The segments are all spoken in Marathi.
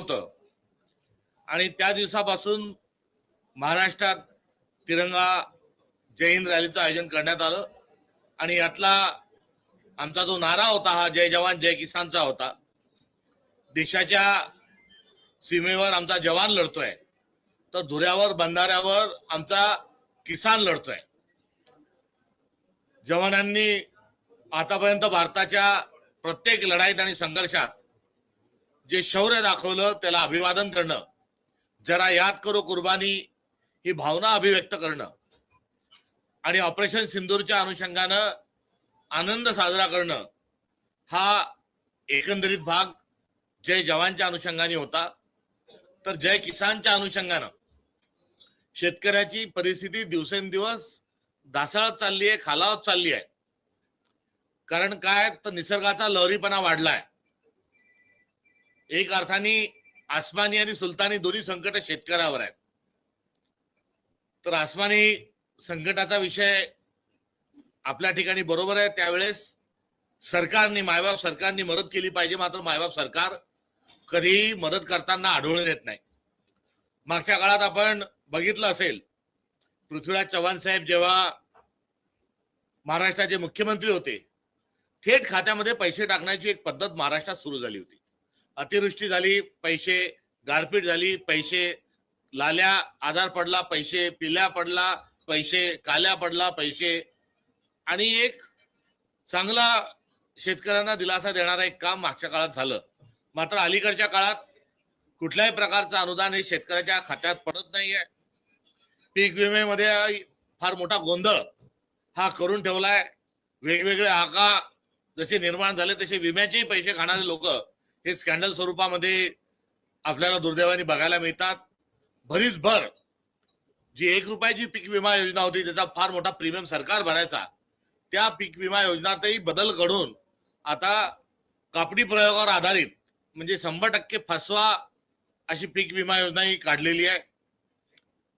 होतं. आणि त्या दिवसापासून महाराष्ट्रात तिरंगा जय हिंद रॅलीचं आयोजन करण्यात आलं. आणि यातला आमचा जो नारा होता हा जय जवान जय किसानचा होता. देशाच्या सीमेवर आमचा जवान लढतोय. तर धुऱ्यावर बंधाऱ्यावर आमचा किसान लढतोय. जवानांनी आतापर्यंत भारताच्या प्रत्येक लढाईत आणि संघर्षात जे शौर्य दाखवलं त्याला अभिवादन करणं. जरा याद करो कुर्बानी ही भावना अभिव्यक्त करणं. आणि ऑपरेशन सिंदूरच्या अनुषंगानं आनंद साजरा करणं हा एकंदरीत भाग जय जवानच्या अनुषंगाने होता. तर जय किसानच्या अनुषंगानं. शेतकऱ्याची परिस्थिती दिवसेंदिवस ढासळत चालली आहे खालावत चालली आहे कारण काय? तर निसर्गाचा लहरीपणा वाढलाय. एक अर्थाने आसमानी आणि सुलतानी दोन्ही संकट शेतकऱ्यावर आहेत. तर आसमानी संकटाचा विषय आपल्या ठिकाणी बरोबर आहे. त्यावेळेस सरकारने मायबाप सरकारने मदत केली पाहिजे. मात्र मायबाप सरकार कधीही मदत करताना आढळून येत नाही. मागच्या काळात आपण बघितलं असेल पृथ्वीराज चव्हाण साहेब जेव्हा महाराष्ट्राचे मुख्यमंत्री होते थेट खात्यामध्ये पैसे टाकण्याची एक पद्धत महाराष्ट्रात सुरू झाली होती. अतिवृष्टी झाली पैसे गारपीट झाली पैसे लाल्या आधार पडला पैसे पिल्या पडला पैसे काल्या पडला पैसे आणि एक चांगला शेतकऱ्यांना दिलासा देणारा एक काम मागच्या काळात झालं. मात्र अलीकडच्या काळात कुठल्याही प्रकारचं अनुदान हे शेतकऱ्याच्या खात्यात पडत नाहीये. पीक विम्यामध्ये फार मोठा गोंधळ हा करून ठेवलाय. वेगवेगळे आका जसे निर्माण झाले तसे विम्याचेही पैसे खाणारे लोक हे स्कॅन्डल स्वरूपामध्ये आपल्याला दुर्दैवाने बघायला मिळतात. भरीच भर जी एक रुपयाची पीक विमा योजना होती त्याचा फार मोठा प्रीमियम सरकार भरायचा त्या पीक विमा योजनातही बदल घडून आता कापडी प्रयोगावर आधारित म्हणजे शंभर टक्के फसवा अशी पीक विमा योजना ही काढलेली आहे.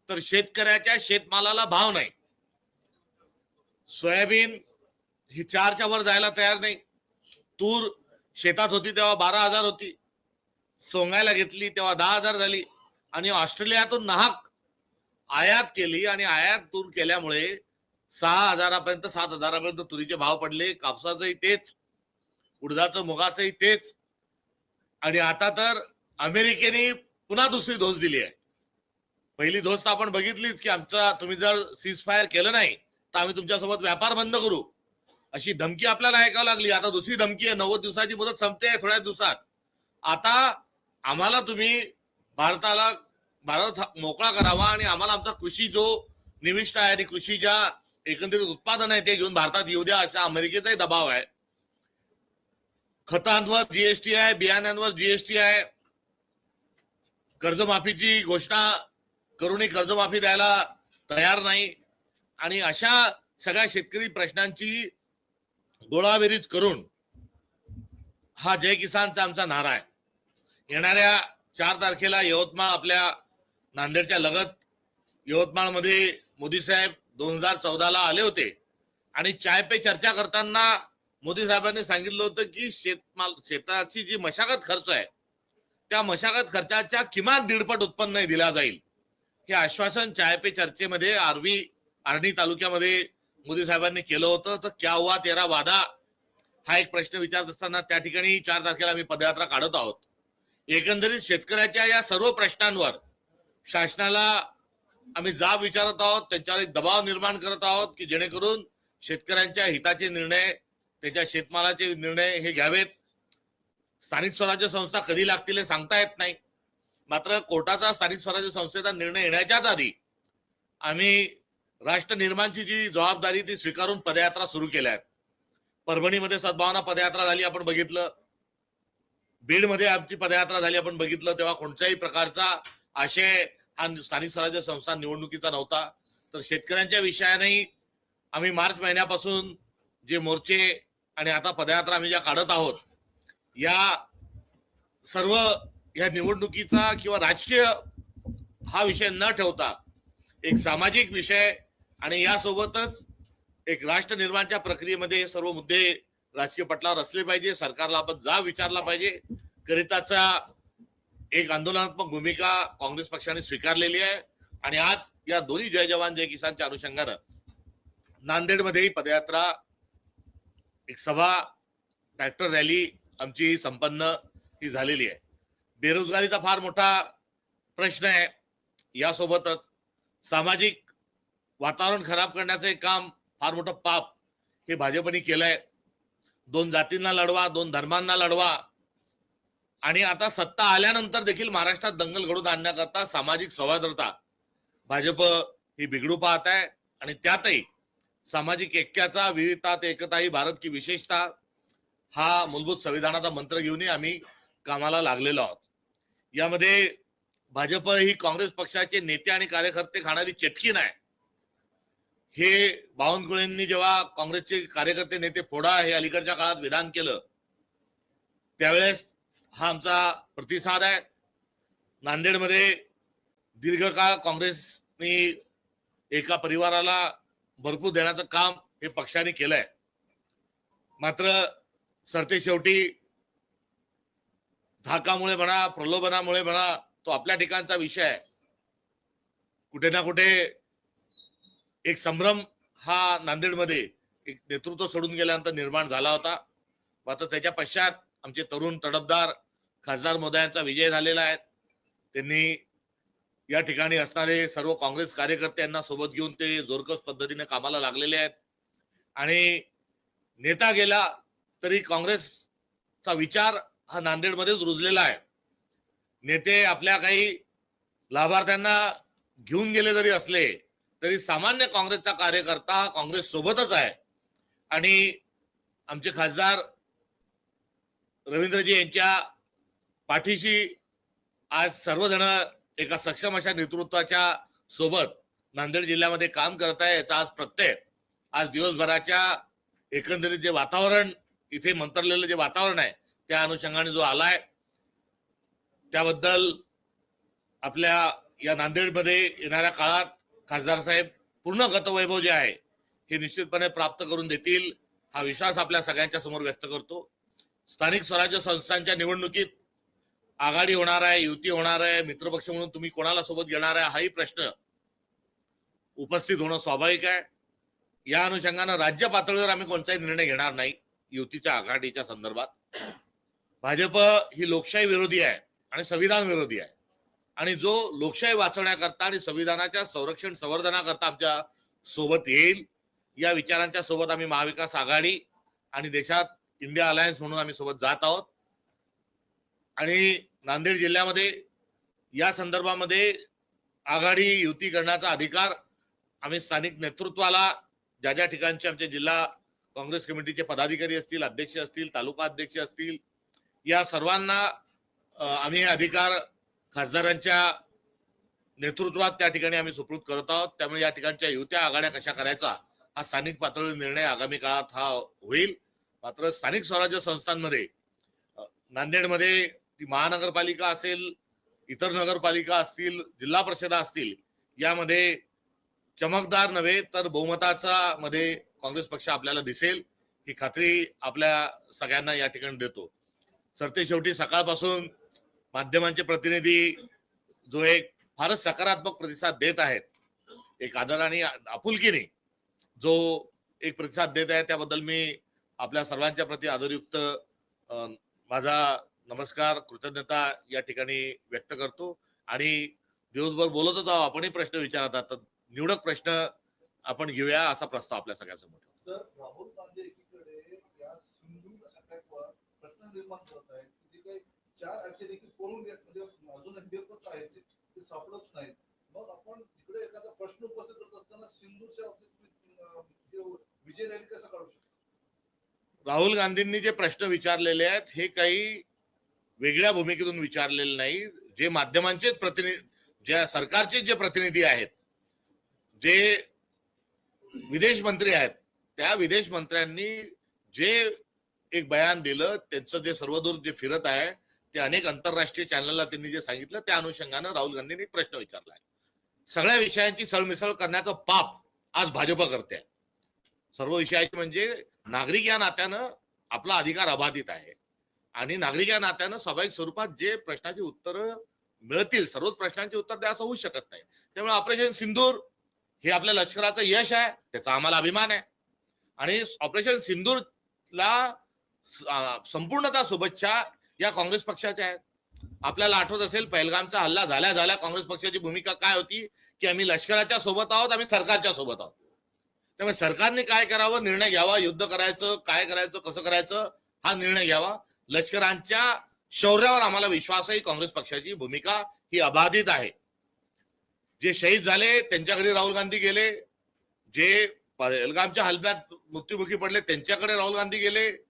तर शेतकऱ्याच्या शेतमालाला भाव नाही. सोयाबीन ही चारच्या वर जायला तयार नाही. तूर शेतात होती तेव्हा बारा हजार होती. सोंगायला घेतली तेव्हा दहा हजार झाली. आणि ऑस्ट्रेलियातून नाहक आयात केली आणि आयात तूर केल्यामुळे सहा हजारापर्यंत सात हजारापर्यंत तुरीचे भाव पडले. कापसाचंही तेच उडदाचं मुगाचंही तेच. आणि आता तर अमेरिकेने पुन्हा दुसरी धोस दिली आहे. पहिली धोस तर आपण बघितलीच की आमचा तुम्ही जर सीज फायर केलं नाही तर आम्ही तुमच्यासोबत व्यापार बंद करू. अशी धमकी आपल्याला ऐकावं लागली. आता दुसरी धमकी आहे. नव्वद दिवसाची मुदत संपते थोड्या दिवसात. आता आम्हाला तुम्ही भारताला भारत मोकळा करावा आणि आम्हाला आमचा कृषी जो निविष्ट आहे आणि कृषीच्या एकंदरीत उत्पादन आहे ते घेऊन भारतात येऊ द्या असा अमेरिकेचाही दबाव आहे. खतांवर जीएसटी आहे बियाण्यांवर जीएसटी आहे. कर्जमाफीची घोषणा करूनही कर्जमाफी द्यायला तयार नाही. आणि अशा सगळ्या शेतकरी प्रश्नांची गोळाबेरीज करून हा जय किसानचा आमचा नारा आहे. येणाऱ्या चार तारखेला यवतमाळ आपल्या नांदेडच्या लगत यवतमाळमध्ये मोदी साहेब दोन हजार चौदाला आले होते आणि चाय पे चर्चा करताना मोदी साहेबांनी सांगितलं होतं की शेतमाल शेताची जी मशागत खर्च आहे त्या मशागत खर्चाच्या किमान दीडपट उत्पन्न दिला जाईल. हे आश्वासन चाय पे चर्चेमध्ये आर्वी आर्णी तालुक्यामध्ये मोदी साहेबांनी केलं होतं तर क्या हुआ तेरा वादा? हा एक प्रश्न विचारत असताना त्या ठिकाणी चार तारखेला आम्ही पदयात्रा काढत आहोत. एकंदरीत शेतकऱ्याच्या या सर्व प्रश्नांवर शासनाला आम्ही जाब विचारत आहोत त्यांच्यावर एक दबाव निर्माण करत आहोत की जेणेकरून शेतकऱ्यांच्या हिताचे निर्णय त्याच्या शेतमालाचे निर्णय हे घ्यावेत. स्थानिक स्वराज्य संस्था कधी लागतील हे सांगता येत नाही. मात्र कोर्टाचा स्थानिक स्वराज्य संस्थेचा निर्णय येण्याच्याच आधी आम्ही राष्ट्र निर्माणची जी जबाबदारी ती स्वीकारून पदयात्रा सुरू केल्या आहेत. परभणीमध्ये सद्भावना पदयात्रा झाली आपण बघितलं. बीडमध्ये आमची पदयात्रा झाली आपण बघितलं तेव्हा कोणत्याही प्रकारचा आशय हा स्थानिक स्वराज्य संस्था निवडणुकीचा नव्हता. तर शेतकऱ्यांच्या विषयानेही आम्ही मार्च महिन्यापासून जे मोर्चे आणि आता पदयात्रा आम्ही ज्या काढत आहोत या सर्व या निवडणुकीचा किंवा राजकीय हा विषय न ठेवता एक सामाजिक विषय आणि यासोबतच एक राष्ट्र निर्माणच्या प्रक्रियेमध्ये सर्व मुद्दे राजकीय पटलावर असले पाहिजे सरकारला आपण जा विचारला पाहिजे. करिताचा एक आंदोलनात्मक भूमिका काँग्रेस पक्षाने स्वीकारलेली आहे. आणि आज या दोन्ही जय जवान जय किसानच्या अनुषंगानं नांदेडमध्येही पदयात्रा एक सभा ट्रॅक्टर रॅली आमची संपन्न ही झालेली आहे. बेरोजगारीचा फार मोठा प्रश्न आहे. यासोबतच सामाजिक वातावरण खराब करण्याचं एक काम फार मोठं पाप हे भाजपने केलंय. दोन जातींना लढवा दोन धर्मांना लढवा. आणि आता सत्ता आल्यानंतर देखील महाराष्ट्रात दंगल घडून आणण्याकरता सामाजिक सौहार्दता भाजप ही बिघडू पाहत आहे. आणि त्यातही सामाजिक ऐक्याचा विविधता ते एकता ही भारत की विशेषता हा मूलभूत संविधानाचा मंत्र घेऊनही आम्ही कामाला लागलेलो आहोत. यामध्ये भाजप ही काँग्रेस पक्षाचे नेते आणि कार्यकर्ते खाणारी चटकी नाही. हे बावनकुळेंनी जेव्हा काँग्रेसचे कार्यकर्ते नेते फोडा हे अलीकडच्या काळात विधान केलं त्यावेळेस हा आमचा प्रतिसाद आहे. नांदेडमध्ये दीर्घकाळ काँग्रेसनी एका परिवाराला भरपूर देण्याचं काम हे पक्षाने केलंय. मात्र सरते शेवटी धाकामुळे म्हणा प्रलोभनामुळे म्हणा तो आपल्या ठिकाणचा विषय आहे. कुठे ना कुठे एक संभ्रम हा नांदेडमध्ये एक नेतृत्व सोडून गेल्यानंतर निर्माण झाला होता. मात्र त्याच्या पश्चात आमचे तरुण तडफदार खासदार मोदयांचा विजय झालेला आहे. त्यांनी या ठिकाणी असणारे सर्व काँग्रेस कार्यकर्त्यांना सोबत घेऊन ते जोरकस पद्धतीने कामाला लागलेले आहेत. आणि नेता गेला तरी काँग्रेसचा विचार हा नांदेडमध्येच रुजलेला आहे. नेते आपल्या काही लाभार्थ्यांना घेऊन गेले जरी असले तरी सामान्य काँग्रेसचा कार्यकर्ता हा काँग्रेस सोबतच आहे. आणि आमचे खासदार रवींद्रजी यांच्या पाठीशी आज सर्वजण एका सक्षम अशा नेतृत्वाच्या सोबत नांदेड जिल्ह्यामध्ये काम करत आहे याचा आज प्रत्यय. आज दिवसभराच्या एकंदरीत जे वातावरण इथे मंतरलेलं जे वातावरण आहे त्या अनुषंगाने जो आलाय त्याबद्दल आपल्या या नांदेडमध्ये येणाऱ्या काळात खासदार साहेब पूर्ण गतवैभव जे आहे हे निश्चितपणे प्राप्त करून देतील. हा विश्वास आपल्या सगळ्यांच्या समोर व्यक्त करतो. स्थानिक स्वराज्य संस्थांच्या निवडणुकीत आघाडी होणार आहे युती होणार आहे मित्रपक्ष म्हणून तुम्ही कोणाला सोबत घेणार आहे हाही प्रश्न उपस्थित होणं स्वाभाविक आहे. या अनुषंगानं राज्य पातळीवर आम्ही कोणताही निर्णय घेणार नाही युतीच्या आघाडीच्या संदर्भात. भाजप ही लोकशाही विरोधी आहे आणि संविधान विरोधी आहे. आणि जो लोकशाही वाचवण्याकरता आणि संविधानाच्या संरक्षण संवर्धनाकरता आमच्यासोबत येईल या विचारांच्या सोबत आम्ही महाविकास आघाडी आणि देशात इंडिया अलायन्स म्हणून आम्ही सोबत जात आहोत. आणि नांदेड जिल्ह्यामध्ये या संदर्भामध्ये आघाडी युती करण्याचा अधिकार आम्ही स्थानिक नेतृत्वाला ज्या ज्या ठिकाणचे आमचे जिल्हा काँग्रेस कमिटीचे पदाधिकारी असतील अध्यक्ष असतील तालुका अध्यक्ष असतील या सर्वांना आम्ही हे अधिकार खासदारांच्या नेतृत्वात त्या ठिकाणी आम्ही सुपूर्द करत आहोत. त्यामुळे या ठिकाणच्या युत्या आघाड्या कशा करायचा हा स्थानिक पातळीवर निर्णय आगामी काळात हा होईल. मात्र स्थानिक स्वराज्य संस्थांमध्ये नांदेडमध्ये ती महानगरपालिका असेल इतर नगरपालिका असतील जिल्हा परिषदा असतील यामध्ये चमकदार नव्हे तर बहुमताचा मध्ये काँग्रेस पक्ष आपल्याला दिसेल ही खात्री आपल्या सगळ्यांना या ठिकाणी देतो. सरते शेवटी सकाळपासून माध्यमांचे प्रतिनिधी जो एक फारच सकारात्मक प्रतिसाद देत आहेत एक आदर आणि आपुलकीने जो एक प्रतिसाद देत आहे त्याबद्दल मी आपल्या सर्वांच्या प्रती आदरयुक्त माझा नमस्कार कृतज्ञता या ठिकाणी व्यक्त करतो. आणि दिवसभर बोलतच आहोत आपणही प्रश्न विचारत आहात तर निवडक प्रश्न आपण घेऊया असा प्रस्ताव आपल्या सगळ्यासमोर राहुल गांधी एकीकडे या सिंधू अटॅकवर प्रश्न निर्माण करत आहेत. चार अखेरीकी पळून गेले म्हणजे अजून बेपत्ता आहेत ते ते सापडत नाहीत. मग आपण तिकडे एखादा प्रश्न उपस्थित करत असताना सिंधूच्या बाबतीत विजय रॅली कसा काढू शकतो? राहुल गांधींनी जे प्रश्न विचारलेले आहेत हे काही वेगळ्या भूमिकेतून विचारलेले नाही. जे माध्यमांचे प्रतिनिधी ज्या सरकारचे जे प्रतिनिधी आहेत जे विदेश मंत्री आहेत त्या विदेश मंत्र्यांनी जे एक बयान दिलं त्यांचं जे सर्वदूर जे फिरत आहे ते अनेक आंतरराष्ट्रीय चॅनलला त्यांनी जे सांगितलं त्या अनुषंगानं राहुल गांधींनी एक प्रश्न विचारला आहे. सगळ्या विषयांची सळमिसळ करण्याचं पाप आज भाजप करते सर्व विषयाची म्हणजे नागरिक या नात्यानं आपला अधिकार अबाधित आहे. आणि नागरिक या नात्यानं स्वाभाविक स्वरूपात जे प्रश्नाची उत्तरं मिळतील सर्वच प्रश्नांची उत्तर द्या असं होऊ शकत नाही. त्यामुळे ऑपरेशन सिंदूर हे आपल्या लष्कराचं यश आहे त्याचा आम्हाला अभिमान आहे. आणि ऑपरेशन सिंदूरला संपूर्णतः शुभेच्छा या काँग्रेस पक्षाच्या आहेत. आपल्याला आठवत असेल पहलगामचा हल्ला झाल्या झाल्या काँग्रेस पक्षाची भूमिका काय होती? की आम्ही लष्कराच्या सोबत आहोत आम्ही सरकारच्या सोबत आहोत. त्यामुळे सरकारने काय करावं? निर्णय घ्यावा. युद्ध करायचं काय करायचं कसं करायचं? हा निर्णय घ्यावा. लष्करांच्या शौर्यावर आम्हाला विश्वास आहे काँग्रेस पक्षाची भूमिका ही अबाधित आहे. जे शहीद झाले त्यांच्या घरी राहुल गांधी गेले. जे पहलगामच्या हल्ल्यात मृत्युमुखी पडले त्यांच्याकडे राहुल गांधी गेले.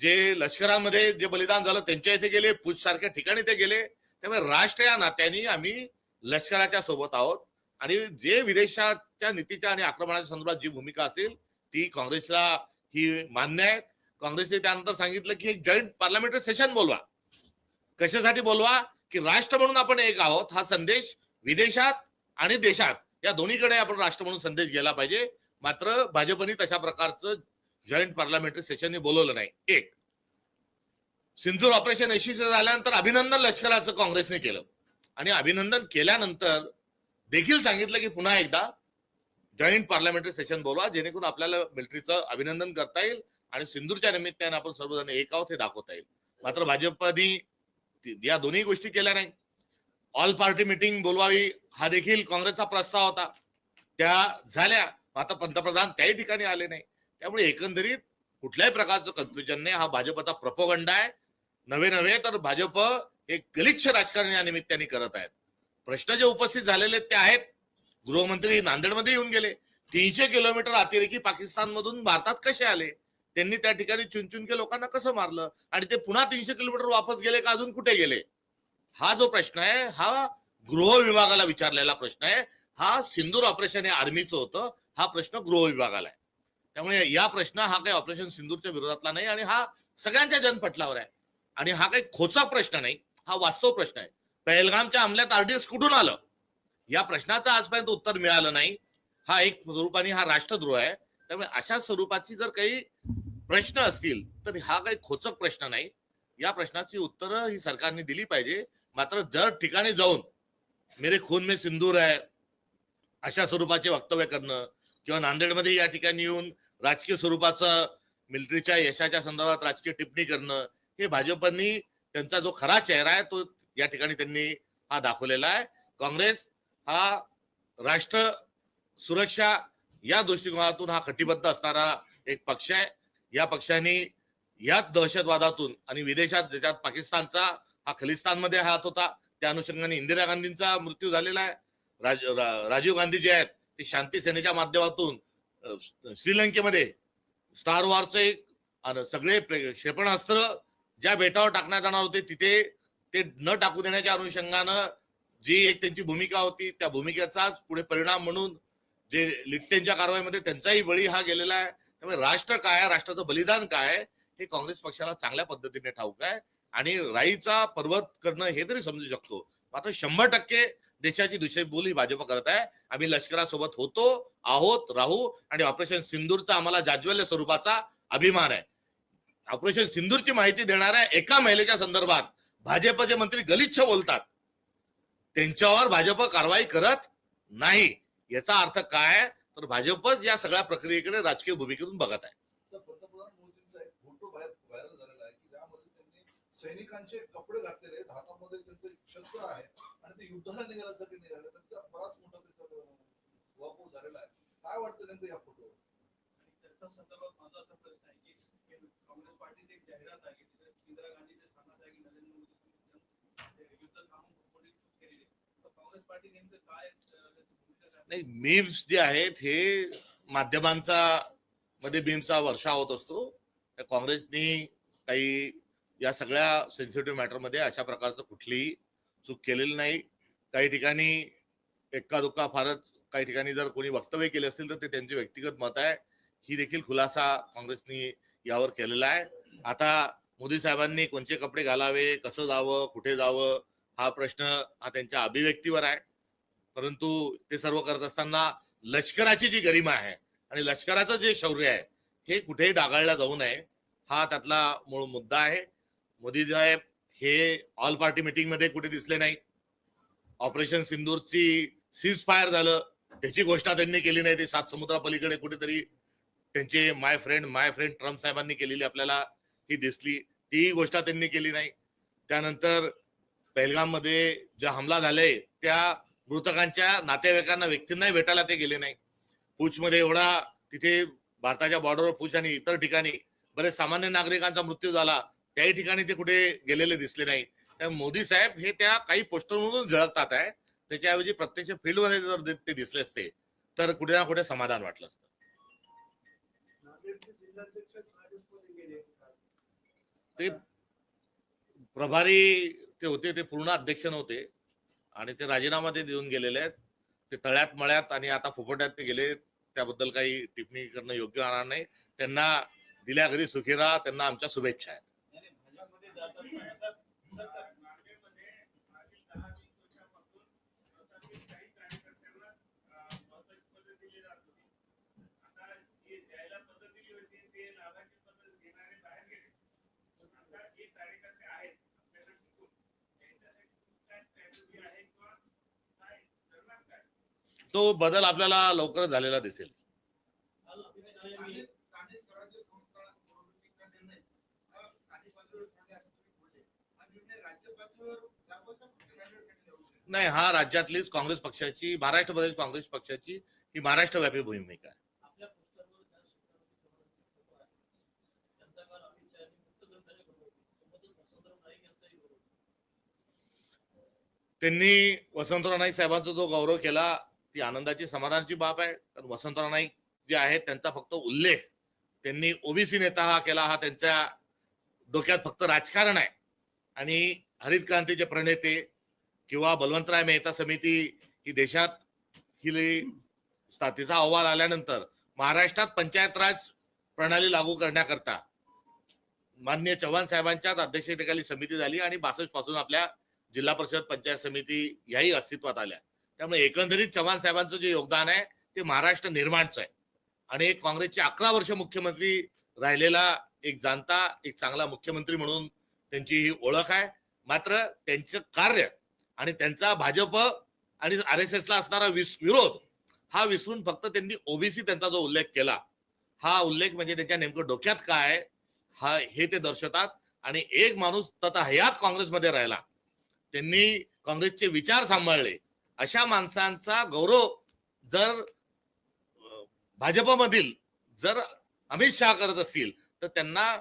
जे लष्करामध्ये जे बलिदान झालं त्यांच्या इथे गेले पूज सारख्या ठिकाणी ते गेले. त्यामुळे राष्ट्र या नात्याने आम्ही लष्कराच्या सोबत आहोत. आणि जे विदेशाच्या नीतीच्या आणि आक्रमणाच्या संदर्भात जी भूमिका असेल ती काँग्रेसला ही मान्य आहे. काँग्रेसने त्यानंतर सांगितलं की एक जॉईंट पार्लमेंटरी सेशन बोलवा. कशासाठी बोलवा? की राष्ट्र म्हणून आपण एक आहोत. हा संदेश विदेशात आणि देशात या दोन्हीकडे आपण राष्ट्र म्हणून संदेश गेला पाहिजे. मात्र भाजपने तशा प्रकारचं जॉईंट पार्लमेंटरी सेशनने बोलवलं नाही. एक. सिंधूर ऑपरेशन यशस्वी झाल्यानंतर अभिनंदन लष्कराचं काँग्रेसने केलं. आणि अभिनंदन केल्यानंतर देखील सांगितलं की पुन्हा एकदा जॉईंट पार्लमेंटरी सेशन बोलवा जेणेकरून आपल्याला मिलिटरीचं अभिनंदन करता येईल आणि सिंधूरच्या निमित्ताने आपण सर्वजण एक आहोत हे दाखवता येईल. मात्र भाजपनी या दोन्ही गोष्टी केल्या नाही. ऑल पार्टी मिटिंग बोलवावी हा देखील काँग्रेसचा प्रस्ताव होता. त्या झाल्या. आता पंतप्रधान त्याही ठिकाणी आले नाही. त्यामुळे एकंदरीत कुठल्याही प्रकारचं कन्फ्युजन नाही. हा भाजपचा प्रपोगंडा आहे. नवे नवे तर भाजप एक गलिच्छ राजकारण या निमित्ताने करत आहेत. प्रश्न जे उपस्थित झालेले ते आहेत. गृहमंत्री नांदेडमध्ये येऊन गेले. तीनशे किलोमीटर अतिरेकी पाकिस्तान मधून भारतात कसे आले? त्यांनी त्या ठिकाणी चुनचुनके लोकांना कसं मारलं? आणि ते पुन्हा तीनशे किलोमीटर वापस गेले का? अजून कुठे गेले? हा जो प्रश्न आहे हा गृह विभागाला विचारलेला प्रश्न आहे. हा सिंदूर ऑपरेशन हे आर्मीचं होतं. हा प्रश्न गृह विभागाला आहे. त्यामुळे या प्रश्न हा काही ऑपरेशन सिंदूरच्या विरोधातला नाही आणि हा सगळ्यांच्या जनपटलावर आहे. आणि हा काही खोचा प्रश्न नाही हा वास्तव प्रश्न आहे. पहलगामच्या अंमल्यात आरडीएस कुठून आलं? या प्रश्नाचं आजपर्यंत उत्तर मिळालं नाही. हा एक स्वरूपाने हा राष्ट्रद्रोह आहे. त्यामुळे अशा स्वरूपाची जर काही प्रश्न असतील तर हा काही खोचक प्रश्न नाही. या प्रश्नाची उत्तरं ही सरकारने दिली पाहिजे. मात्र जर ठिकाणी जाऊन मेरे खून में सिंदूर आहे अशा स्वरूपाचे वक्तव्य करणं किंवा नांदेडमध्ये या ठिकाणी येऊन राजकीय स्वरूपाचं मिलिटरीच्या यशाच्या संदर्भात राजकीय टिप्पणी करणं हे भाजपनी त्यांचा जो खरा चेहरा आहे तो या ठिकाणी त्यांनी हा दाखवलेला आहे. काँग्रेस हा राष्ट्र सुरक्षा या दृष्टिकोनातून हा कटिबद्ध असणारा एक पक्ष आहे. या पक्षाने याच दहशतवादातून आणि विदेशात ज्याच्यात पाकिस्तानचा हा खलिस्तानमध्ये हात होता त्या अनुषंगाने इंदिरा गांधींचा मृत्यू झालेला आहे. राज, रा, राजीव गांधी जे आहेत ते शांती सेनेच्या माध्यमातून श्रीलंकेमध्ये स्टार वॉरचे एक सगळे क्षेपणास्त्र ज्या बेटावर टाकण्यात जाणार होते तिथे ते न टाकू देण्याच्या अनुषंगानं जी एक त्यांची भूमिका होती त्या भूमिकेचाच पुढे परिणाम म्हणून जे लिट्टेंच्या कारवाईमध्ये त्यांचाही बळी हा गेलेला आहे. त्यामुळे राष्ट्र काय राष्ट्राचं बलिदान काय आहे? हे काँग्रेस पक्षाला चांगल्या पद्धतीने ठाऊक आहे. आणि राईचा पर्वत करणं हे तरी समजू शकतो. मात्र शंभर टक्के देशाची दिशाभूल ही भाजप करत आहे. आम्ही लष्करासोबत होतो आहोत राहू आणि ऑपरेशन सिंदूरचा आम्हाला जाज्वल्य स्वरूपाचा अभिमान आहे. ऑपरेशन सिंदूरची माहिती देणाऱ्या एका महिलेच्या संदर्भात भाजपचे मंत्री गलिच्छ बोलतात. त्यांच्यावर भाजप कारवाई करत नाही. याचा अर्थ काय तर भाजपच या सगळ्या प्रक्रियेकडे राजकीय भूमिकेतून बघत आहे. सैनिकांचे कपडे घातलेले हातामध्ये शस्त्र आहे. ते युद्धाला निघाल्यासाठी निघाले. त्यांचा बराच मोठा त्याचा वापर झालेला आहे. काय वाटतं नेमकं या फोटोवर? आणि त्याच्या संदर्भात माझा असा प्रश्न आहे की काँग्रेस पार्टीची एक जाहिरात आहे तिथे इंदिरा गांधीचे सांगत आहे की नरेंद्र मोदी युद्ध थांबून चूक केलेली. तर काँग्रेस पार्टी नेमकं काय नाही मीम्स जे आहेत हे माध्यमांचा मध्ये मीम्सचा वर्षा होत असतो. त्या काँग्रेसनी काही या सगळ्या सेन्सिटिव्ह मॅटरमध्ये अशा प्रकारचं कुठलीही चूक केलेली नाही. काही ठिकाणी एक्का दुक्का फारच काही ठिकाणी जर कोणी वक्तव्य केले असतील तर ते त्यांचे व्यक्तिगत मत आहे. ही देखील खुलासा काँग्रेसनी यावर केलेला आहे. आता मोदी साहेबांनी कोणते कपडे घालावे कसं जावं कुठे जावं हा प्रश्न हा त्यांच्या अभिव्यक्तीवर आहे. परंतु ते सर्व करत असताना लष्कराची जी गरिमा आहे आणि लष्कराचं जे शौर्य आहे हे कुठेही डागाळला जाऊ नये हा त्यातला मूळ मुद्दा आहे. मोदी साहेब हे ऑल पार्टी मिटिंगमध्ये कुठे दिसले नाही. ऑपरेशन सिंदूरची सीज फायर झालं. त्याची घोषणा त्यांनी केली नाही. ते सात समुद्रापलीकडे कुठेतरी त्यांचे my friend my friend Trump साहेबांनी केलेली आपल्याला ही दिसली. तीही घोषणा त्यांनी केली नाही. त्यानंतर पहलगाममध्ये ज्या हमला झालाय त्या मृतकांच्या नातेवाईकांना व्यक्तींनाही भेटायला ते गेले नाही. पूछमध्ये एवढा तिथे भारताच्या बॉर्डरवर पूछ आणि इतर ठिकाणी बरेच सामान्य नागरिकांचा मृत्यू झाला. त्याही ठिकाणी ते कुठे गेलेले दिसले नाही. त्या मोदी साहेब हे त्या काही पोस्टरमधून झळकतात आहे त्याच्याऐवजी प्रत्यक्ष फील्डमध्ये जर ते दिसले असते तर कुठे ना कुठे समाधान वाटलं असतं. ते प्रभारी ते होते ते पूर्ण अध्यक्ष नव्हते. आणि ते राजीनामा ते देऊन गेलेले आहेत. ते तळ्यात मळ्यात आणि आता फुफट्यात ते गेले त्याबद्दल काही टिप्पणी करणं योग्य होणार नाही. त्यांना दिल्या घरी सुखी राहा त्यांना आमच्या शुभेच्छा आहेत. तो बदल आपल्याला लवकर झालेला दिसेल. नाही हा राज्यातलीच काँग्रेस पक्षाची महाराष्ट्र प्रदेश काँग्रेस पक्षाची ही महाराष्ट्रव्यापी भूमिका आहे. त्यांनी वसंतराव नाईक साहेबांचा जो गौरव केला ती आनंदाची समाधानाची बाब आहे. कारण वसंतराव नाईक जे आहेत त्यांचा फक्त उल्लेख. त्यांनी ओबीसी नेता हा केला हा त्यांच्या डोक्यात फक्त राजकारण आहे. आणि हरित क्रांतीचे प्रणेते किंवा बलवंतराय मेहता समिती ही देशात ही तिचा अहवाल आल्यानंतर महाराष्ट्रात पंचायत राज प्रणाली लागू करण्याकरता मान्य चव्हाण साहेबांच्याच अध्यक्षतेखाली समिती झाली आणि बासष्टपासून आपल्या जिल्हा परिषद पंचायत समिती याही अस्तित्वात आल्या. त्यामुळे एकंदरीत चव्हाण साहेबांचं जे योगदान आहे ते महाराष्ट्र निर्माणचं आहे. आणि एक काँग्रेसचे अकरा वर्ष मुख्यमंत्री राहिलेला एक जाणता एक चांगला मुख्यमंत्री म्हणून त्यांची ही ओळख आहे. मात्र त्यांचं कार्य आणि त्यांचा भाजप आणि आर एस एसला असणारा विस- विरोध हा विसरून फक्त त्यांनी ओबीसी त्यांचा जो उल्लेख केला हा उल्लेख म्हणजे त्यांच्या नेमकं डोक्यात काय हा हे ते दर्शवतात. आणि एक माणूस तथा हयात काँग्रेसमध्ये राहिला. त्यांनी काँग्रेसचे विचार सांभाळले. अशा माणसांचा गौरव जर भाजपमधील जर अमित शहा करत असतील तर त्यांना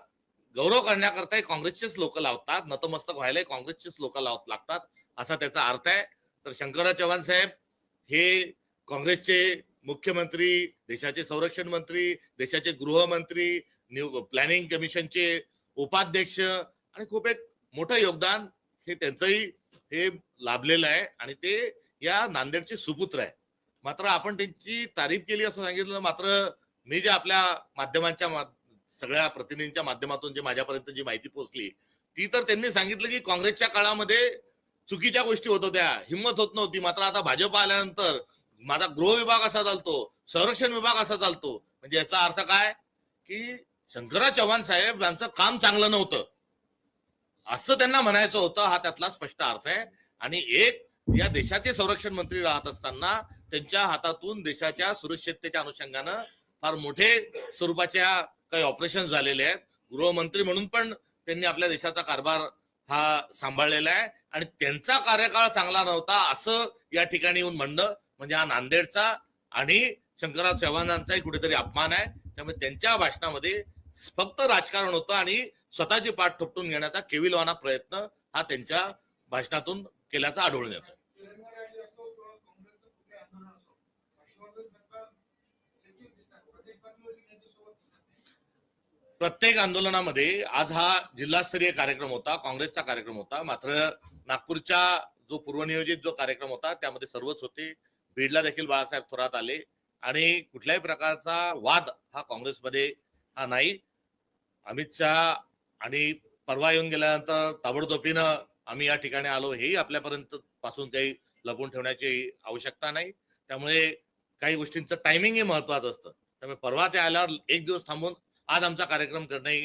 गौरव करण्याकरता काँग्रेसचेच लोक लावतात. नतमस्तक व्हायला काँग्रेसचेच लोक लाव लागतात. असा त्याचा अर्थ आहे. तर शंकरराव चव्हाण साहेब हे काँग्रेसचे मुख्यमंत्री देशाचे संरक्षण मंत्री देशाचे गृहमंत्री न्यू प्लॅनिंग कमिशनचे उपाध्यक्ष आणि खूप एक मोठं योगदान हे त्यांचंही हे लाभलेलं आहे आणि ते या नांदेडचे सुपुत्र आहे. मात्र आपण त्यांची तारीफ केली असं सांगितलं मात्र मी जे आपल्या माध्यमांच्या मा- सगळ्या प्रतिनिधींच्या माध्यमातून जे माझ्यापर्यंत जी माहिती पोहोचली ती तर त्यांनी सांगितलं की काँग्रेसच्या काळामध्ये चुकीच्या गोष्टी होत होत्या. हिंमत होत नव्हती. मात्र आता भाजप आल्यानंतर माझा गृह विभाग असा चालतो संरक्षण विभाग असा चालतो. म्हणजे याचा अर्थ काय? की शंकरराव चव्हाण साहेब यांचं काम चांगलं नव्हतं. असं त्यांना म्हणायचं होतं. हा त्यातला स्पष्ट अर्थ आहे. आणि एक या देशाचे संरक्षण मंत्री राहत असताना त्यांच्या हातातून देशाच्या सुरक्षिततेच्या अनुषंगानं फार मोठे स्वरूपाच्या काही ऑपरेशन झालेले आहेत. गृहमंत्री म्हणून पण त्यांनी आपल्या देशाचा कारभार हा सांभाळलेला आहे. आणि त्यांचा कार्यकाळ चांगला नव्हता असं या ठिकाणी येऊन म्हणणं म्हणजे हा नांदेडचा आणि शंकरराव चव्हाणांचाही कुठेतरी अपमान आहे. त्यामुळे त्यांच्या भाषणामध्ये फक्त राजकारण होतं आणि स्वतःची पाठ थोपटून घेण्याचा केविलवाना प्रयत्न हा त्यांच्या भाषणातून केल्याचा आढळून येतो. प्रत्येक आंदोलनामध्ये आज हा जिल्हास्तरीय कार्यक्रम होता काँग्रेसचा कार्यक्रम होता. मात्र नागपूरच्या जो पूर्वनियोजित जो कार्यक्रम होता त्यामध्ये सर्वच होते. बीडला देखील बाळासाहेब थोरात आले. आणि कुठल्याही प्रकारचा वाद हा काँग्रेसमध्ये हा नाही. अमित शहा आणि परवा येऊन गेल्यानंतर ताबडतोबीनं आम्ही या ठिकाणी आलो. हेही आपल्यापर्यंत पासून काही लपून ठेवण्याची आवश्यकता नाही. त्यामुळे काही गोष्टींचं टायमिंग हे महत्वाचं असतं. त्यामुळे परवा ते आल्यावर एक दिवस थांबून आज आमचा कार्यक्रम करणे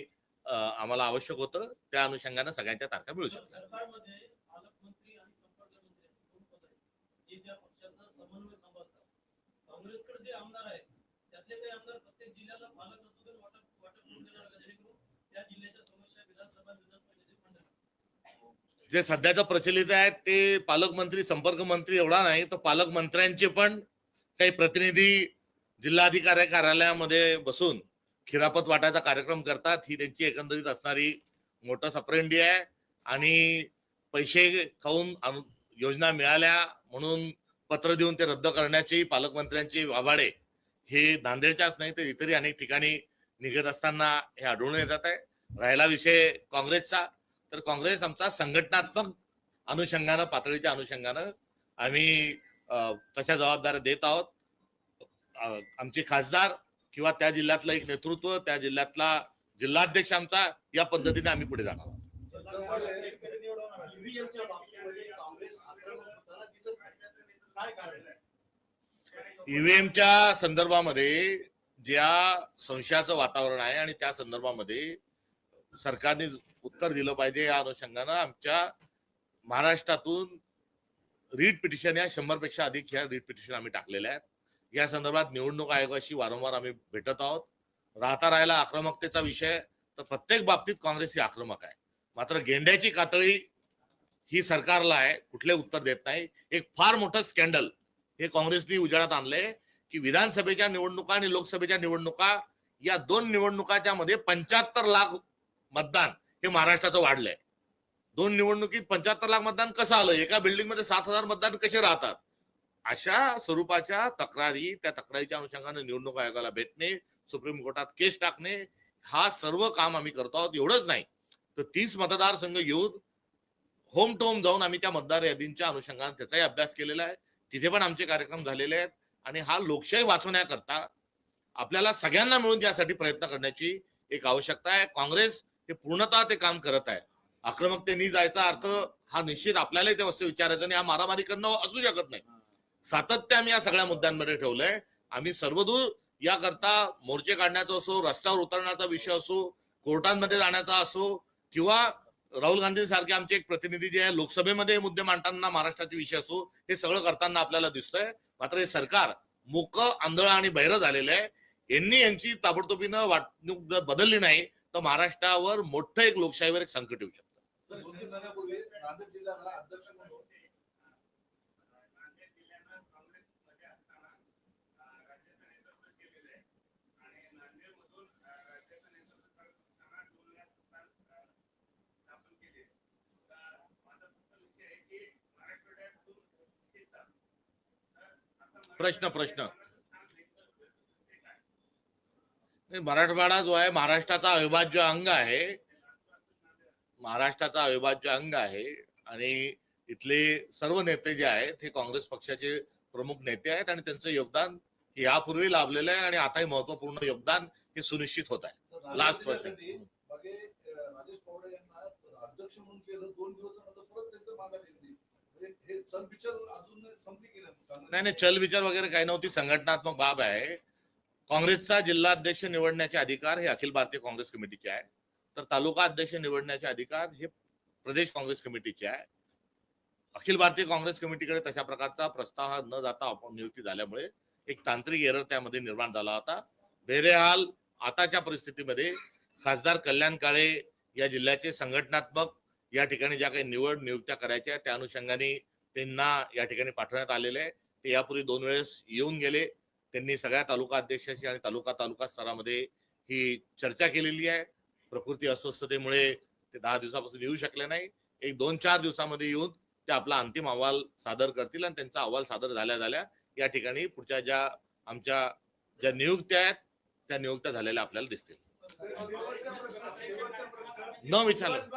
आम्हाला आवश्यक होतं. त्या अनुषंगानं सगळ्यांच्या तारखा मिळू शकतात सरकारमध्ये पालकमंत्री आणि संपर्क मंत्री असे दोन पद आहेत जे त्या पक्षाचा समन्वय सांभाळतात काँग्रेसकडे जे आमदार आहेत त्यातले काही आमदार प्रत्येक जिल्ह्याला वाटप वाटप करून देणार का? जेणेकरून त्या जिल्ह्याच्या समस्या विधानसभा विधान परिषदेत मांडणार जे सध्याचं प्रचलित आहे ते पालकमंत्री संपर्क मंत्री एवढा नाही तर पालकमंत्र्यांचे पण काही प्रतिनिधी जिल्हाधिकारी कार्यालयामध्ये बसून खिरापत वाटायचा कार्यक्रम करतात. ही त्यांची एकंदरीत असणारी मोठं सप्रेंडी आहे. आणि पैसे खाऊन योजना मिळाल्या म्हणून पत्र देऊन ते रद्द करण्याचे पालकमंत्र्यांचे वाभाडे हे नांदेडच्याच नाही तर इतरही अनेक ठिकाणी निघत असताना हे आढळून येतात आहे. राहिला विषय काँग्रेसचा. तर काँग्रेस आमचा संघटनात्मक अनुषंगानं पातळीच्या अनुषंगानं आम्ही तशा जबाबदाऱ्या देत आहोत. आमचे खासदार किंवा त्या जिल्ह्यातलं एक नेतृत्व त्या जिल्ह्यातला जिल्हाध्यक्ष आमचा या पद्धतीने आम्ही पुढे जाणार आहोत ईव्हीएमच्या बाबतीमध्ये काँग्रेस आक्रमक होताना दिसत नाही काय कारण आहे ईव्हीएमच्या संदर्भामध्ये ज्या संशयाचं वातावरण आहे आणि त्या संदर्भामध्ये सरकारने उत्तर दिलं पाहिजे या अनुषंगानं आमच्या महाराष्ट्रातून रीट पिटिशन या शंभरपेक्षा अधिक ह्या रीट पिटिशन आम्ही टाकलेल्या आहेत. या संदर्भात निवडणूक आयोगाशी वारंवार आम्ही भेटत आहोत. राहता राहिला आक्रमकतेचा विषय तर प्रत्येक बाबतीत काँग्रेस ही आक्रमक आहे. मात्र गेंड्याची कातळी ही सरकारला आहे कुठले उत्तर देत नाही. एक फार मोठं स्कॅन्डल हे काँग्रेसनी उजाडात आणले की विधानसभेच्या निवडणुका आणि लोकसभेच्या निवडणुका या दोन निवडणुकाच्या मध्ये पंच्याहत्तर लाख मतदान हे महाराष्ट्राचं वाढलंय. दोन निवडणुकीत पंच्याहत्तर लाख मतदान कसं आलं? एका बिल्डिंगमध्ये सात हजार मतदान कसे राहतात? अशा स्वरूपाच्या तक्रारी त्या तक्रारीच्या अनुषंगाने निवडणूक आयोगाला भेटणे सुप्रीम कोर्टात केस टाकणे हा सर्व काम आम्ही करतो आहोत एवढंच नाही. तर तीस मतदारसंघ घेऊन होम टू होम जाऊन आम्ही त्या मतदार यादींच्या अनुषंगाने त्याचाही अभ्यास केलेला आहे. तिथे पण आमचे कार्यक्रम झालेले आहेत. आणि हा लोकशाही वाचवण्याकरता आपल्याला सगळ्यांना मिळून यासाठी प्रयत्न करण्याची एक आवश्यकता आहे. काँग्रेस हे पूर्णतः ते काम करत आहे. आक्रमकतेने जायचा अर्थ हा निश्चित आपल्यालाही ते वस्तू विचारायचं आणि हा मारामारी करणं असू शकत नाही. सातत्य आम्ही या सगळ्या मुद्द्यांमध्ये ठेवलंय. आम्ही सर्वदूर याकरता मोर्चे काढण्याचा असो रस्त्यावर उतरण्याचा विषय असो कोर्टांमध्ये जाण्याचा असो किंवा राहुल गांधी सारखे आमचे एक प्रतिनिधी जे आहे लोकसभेमध्ये हे मुद्दे मांडताना महाराष्ट्राचे विषय असो हे सगळं करताना आपल्याला दिसतंय. मात्र हे सरकार मोक आंधळ आणि बहिरं झालेलं आहे. यांनी यांची ताबडतोबीनं वाटणूक जर बदलली नाही तर महाराष्ट्रावर मोठं एक लोकशाहीवर एक संकट येऊ शकतं दोन तीन महिन्यापूर्वी नांदेड जिल्ह्याला अध्यक्ष म्हणून नांदेड जिल्ह्यानं काँग्रेसमध्ये असताना अं, राज्याचं नेतृत्व केलेलं आहे आणि नांदेडमधून अं, राज्याचं नेतृत्व करत असताना दोन लाख स्थान अं, स्थापन केले तर माझा फक्त विषय आहे की मराठवाड्यातून विशेषतः तर आता प्रश्न, प्रश्न. मराठवाडा जो आहे महाराष्ट्राचा अविभाज्य अंग आहे. महाराष्ट्राचा अविभाज्य अंग आहे. आणि इथले सर्व नेते जे आहेत हे काँग्रेस पक्षाचे प्रमुख नेते आहेत आणि त्यांचं योगदान यापूर्वी लाभलेलं आहे आणि आताही महत्त्वपूर्ण योगदान हे सुनिश्चित होत आहे. लास्ट अं, राजेश पवार यांना अध्यक्ष म्हणून केलं दोन दिवसानंतर परत त्यांचं नाही नाही चल विचार वगैरे काही नव्हती. संघटनात्मक बाब आहे. काँग्रेसचा जिल्हाध्यक्ष निवडण्याचे अधिकार हे अखिल भारतीय काँग्रेस कमिटीचे आहे. तर तालुका अध्यक्ष निवडण्याचे अधिकार हे प्रदेश काँग्रेस कमिटीचे आहे. अखिल भारतीय काँग्रेस कमिटीकडे तशा प्रकारचा प्रस्ताव हा न जाता नियुक्ती झाल्यामुळे एक तांत्रिक एरर त्यामध्ये निर्माण झाला होता. बेरेहाल आताच्या परिस्थितीमध्ये खासदार कल्याण काळे या जिल्ह्याचे संघटनात्मक या ठिकाणी ज्या काही निवड नियुक्त्या करायच्या त्या अनुषंगाने त्यांना या ठिकाणी पाठवण्यात आलेले आहे. ते यापूर्वी दोन वेळेस येऊन गेले. त्यांनी सगळ्या तालुका अध्यक्षाशी आणि तालुका तालुका स्तरामध्ये ही चर्चा केलेली आहे. प्रकृती अस्वस्थतेमुळे ते दहा दिवसापासून येऊ शकले नाही. एक दोन चार दिवसामध्ये येऊन ते आपला अंतिम अहवाल सादर करतील आणि त्यांचा अहवाल सादर झाल्या झाल्या या ठिकाणी पुढच्या ज्या आमच्या ज्या नियुक्त्या आहेत त्या नियुक्त्या झालेल्या आपल्याला दिसतील. न विचारलं.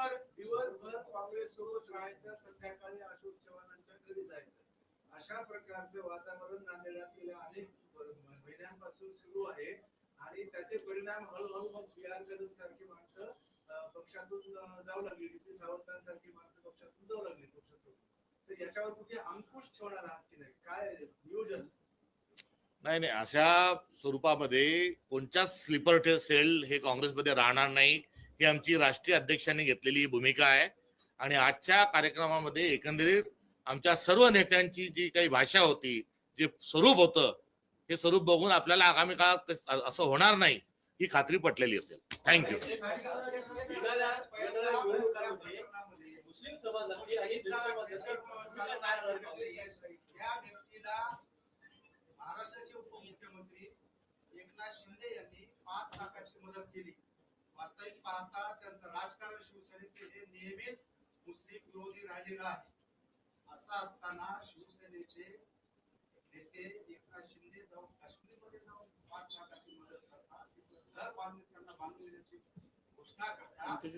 सोबत राहायचं संध्याकाळी अशोक चव्हाणांच्या घरी जायचं. अशा प्रकारचं वातावरण नांदेडात गेल्या अनेक महिन्यांपासून सुरू आहे. आणि त्याचे परिणाम हळूहळू मग बिहार कदम सारखी माणसं पक्षातून जाऊ लागली. डी सावंतांसारखी माणसं पक्षातून जाऊ लागली पक्षातून. तर याच्यावर कुठे अंकुश ठेवणार आहात की नाही? काय नियोजन? नाही नाही. अशा स्वरूपामध्ये कोणत्याच स्लीपर सेल हे काँग्रेसमध्ये राहणार नाही ही आमची राष्ट्रीय अध्यक्षांनी घेतलेली भूमिका आहे. आणि आजच्या कार्यक्रमामध्ये एकंदरीत आमच्या सर्व नेत्यांची जी काही भाषा होती जे स्वरूप होतं हे स्वरूप बघून आपल्याला आगामी काळात असं होणार नाही ही खात्री पटलेली असेल. थँक्यू महाराष्ट्राचे उपमुख्यमंत्री एकनाथ शिंदे यांनी पाच लाखाची मदत केली. वास्तविक पाहता त्यांचं राजकारण शिवसेनेचे हे नेहमीच मुस्लिम विरोधी राहिलेलं आहे. असं असताना शिवसेनेचे नेते एकनाथ शिंदे जाऊन काश्मीरमध्ये जाऊन पाच लाखाची मदत करतात. घर बांधून त्यांना बांधून देण्याची घोषणा करतात. आमचे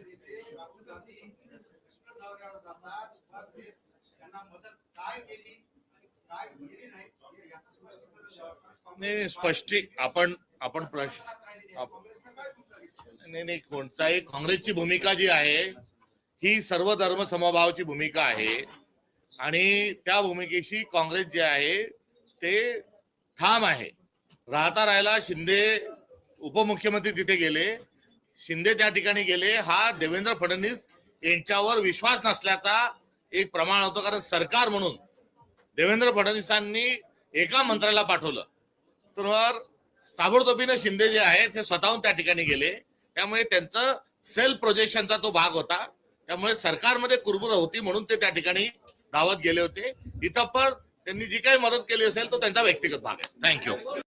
नेते राहुल गांधी काश्मीर दौऱ्यावर जातात. त्यांना मदत काय केली आणि काय केली नाही याचं स्पष्टी आपण आपण प्रश्न नाही नाही कोणताही काँग्रेसची भूमिका जी आहे ही सर्व धर्म समभावाची भूमिका आहे. आणि त्या भूमिकेशी काँग्रेस जे आहे ते ठाम आहे. राहता राहायला शिंदे उपमुख्यमंत्री तिथे गेले. शिंदे त्या ठिकाणी गेले. हा देवेंद्र फडणवीस यांच्यावर विश्वास नसल्याचा एक प्रमाण होतं. कारण सरकार म्हणून देवेंद्र फडणवीसांनी एका मंत्र्याला पाठवलं. तर ताबडतोबीनं शिंदे जे आहेत ते स्वतःहून त्या ठिकाणी गेले. त्यामुळे त्यांचं सेल्फ प्रोजेक्शनचा तो भाग होता. त्यामुळे सरकारमध्ये कुरबुर होती म्हणून ते त्या ठिकाणी धावत गेले होते. इथं पण त्यांनी जी काही मदत केली असेल तो त्यांचा व्यक्तिगत भाग आहे. थँक्यू